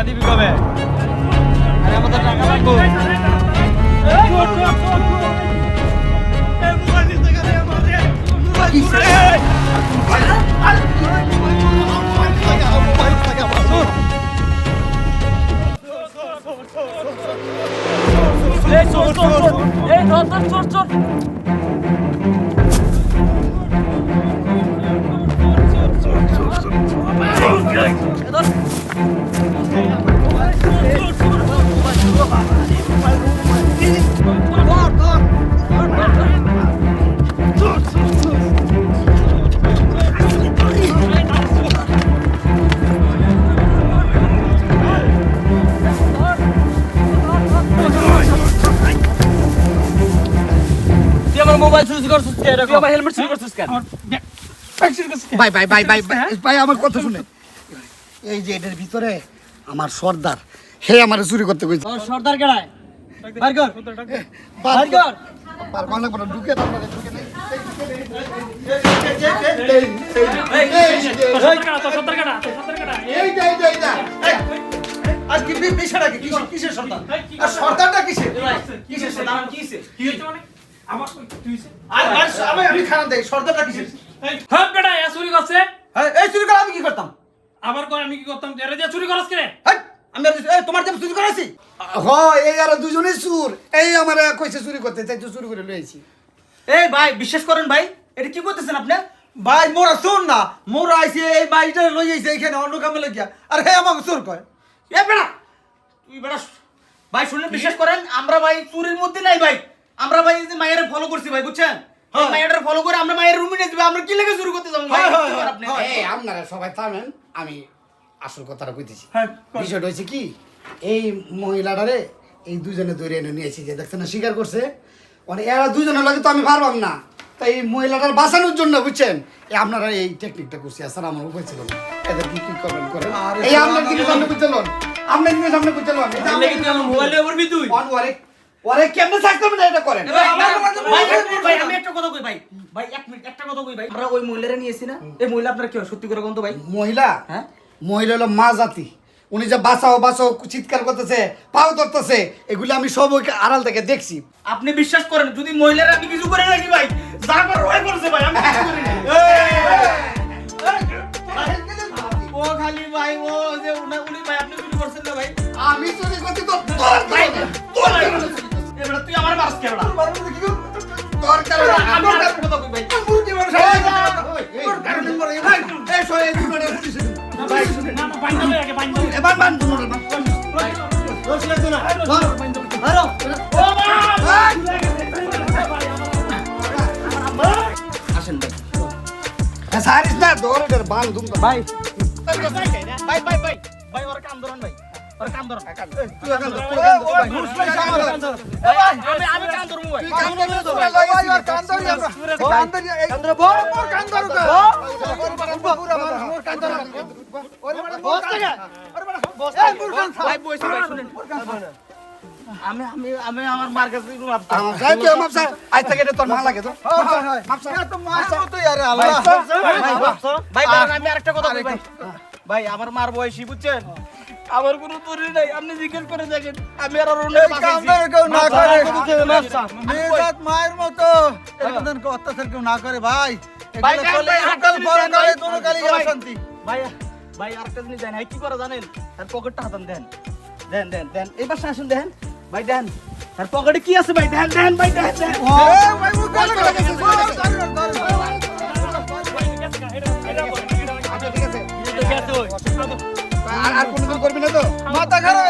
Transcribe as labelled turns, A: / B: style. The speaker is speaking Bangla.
A: টাকা দিবি কবে? আরে আমাদের টাকা লাগবো।
B: এই চোর চোর চোর
C: এই ধর ধর চোর চোর
A: মোবাইল চুরি করছিস কেন? তুই আমার হেলমেট চুরি করছিস কেন?
D: ভাই ভাই ভাই ভাই ভাই, ভাই আমার কথা শুনে। এই যে এটার ভিতরে আমার সর্দার হে আমার চুরি করতে কইছে।
A: তোর সর্দার কেডায়? বার কর।
D: বার
A: কর
D: বার কর। লাগবে না, ঢুকে দাও ঢুকে নেই। এই যে, এই যে, এই
B: আর কি বিষয়টা কি? কিসের সর্দার? আর সর্দারটা কিসের?
A: কিসের সর্দার? কি হইছে
B: আর আর আমি আমি খানা দেই কিসের
C: হ্যাঁ বেটা এ চুরি করছে।
B: হ্যাঁ, এই চুরি করে আমি কি করতাম?
C: আবার কয় আমি কি করতাম? এরা দিয়ে চুরি করছ কে
B: আমি এই তোমার যে চুরি করেছি?
D: হ এই আর দুজনেই চুর। এই আমার কইছে চুরি করতে তাই তো চুরি করে লইছি
A: এই ভাই বিশ্বাস করেন ভাই এটা কি করতেছেন আপনি?
B: ভাই মোরা শুন না। মোরা আইছে এই বাড়িটা লই আইছে এখানে অন্য কামে লাগিয়া। আর হে আমাকে চোর কয়।
A: এ বেটা তুই বেটা ভাই শুনলে বিশ্বাস করেন আমরা ভাই চুরির মধ্যে নাই ভাই। আমরা ভাই এই যে মায়ের ফলো করছি ভাই বুঝছেন?
B: হ্যাঁ।
A: মায়ের ফলো করে আমরা মায়ের রুমে নিয়ে যাব আমরা কি লেগে শুরু করতে যাব ভাই?
B: হ্যাঁ, হ্যাঁ।
D: এই আপনারা সবাই থামেন আমি আসল কথাটা কইতেছি। বিষয়টা হয়েছে কি এই মহিলাটারে এই দুজনে ধরে এনে নিয়েছি যে দেখছেন না স্বীকার করছে? মানে এরা দুজনের লাগে তো আমি পারবাম না। তাই এই মহিলাটার বাঁচানোর জন্য বুঝছেন? এই আপনারা এই টেকনিকটা করছি আসলে আমার উপায় ছিল না। এদের কি কি করবেন করেন? এই আপনার জিনিস সামনে বুঝলেন আপনার জিনিস সামনে বুঝলেন
A: এর লেগে তুই আমার
D: কেমনে না এটা করেন?
A: ভাই, আমি একটা কথা কই ভাই। ভাই এক মিনিট একটা কথা কই ভাই। আমরা ওই মহিলারা নিয়েছি না? এই মহিলা আপনারা কি সত্যি করে কোন তো ভাই?
D: মহিলা?
A: হ্যাঁ?
D: মহিলা হলো মা জাতি। উনি যে বাঁচাও বাঁচাও চিৎকার করতেছে পাও ধরতেছে এগুলি আমি সব ওই আড়াল থেকে দেখছি।
A: আপনি বিশ্বাস করেন যদি মহিলারা আমি কিছু করে নাকি ভাই? যা করে ওই করছে ভাই আমি কিছু করি নাই। ও খালি ভাই ও যে উনি ভাই আপনি চুরি করছেন না ভাই?
D: আমি চুরি করছি তো তোর
A: ভাই তোর তুই আমার মারস কেন আমি আর কথা কই ভাই
D: এই এই পুলিশে।
C: না না বাইন্দা লই আগে বাইন্দা লই।
D: এবার দুজনে।
A: আসেন ভাই।
D: সারিস না, বান দুম তো।
A: ভাই। ভাই ভাই ভাই ভাই ওর কাম ধরুন ভাই। কাম। আমি আমি কাম
D: কাম। ভাই
A: ভাই শুনেন আমি আমি আমি আমার মার কাছে মাপ চাই।
D: তুই আজ থেকে তোর মা লাগে তো। মাপ চাই।
A: ভাই দাঁড়ান, আমি আরেকটা কথা ভাই ভাই আমার মার বয়সী বুঝছেন আমার কোনো তরি নাই আপনি জিজ্ঞেস করে দেখেন আমি আর অন্য বাঁচাইছি।
B: মায়ের মতো এরকম অত্যাচার কেউ না করে ভাই এগুলো
A: দেন,
B: করলে
A: ভাই,
B: এককাল
A: আরেকটা
B: কালে অশান্তি
A: ভাই ভাই আরেকটা জিনিস এই কি করে জানেন তার পকেটটা হাতান দেন দেন দেন দেন এই পাশে আসুন দেন ভাই দেন তার পকেটে কি আছে ভাই দেন দেন ভাই দেন দেন
D: আর কোনোদিন করবি না তো?
B: মাথা খারাপ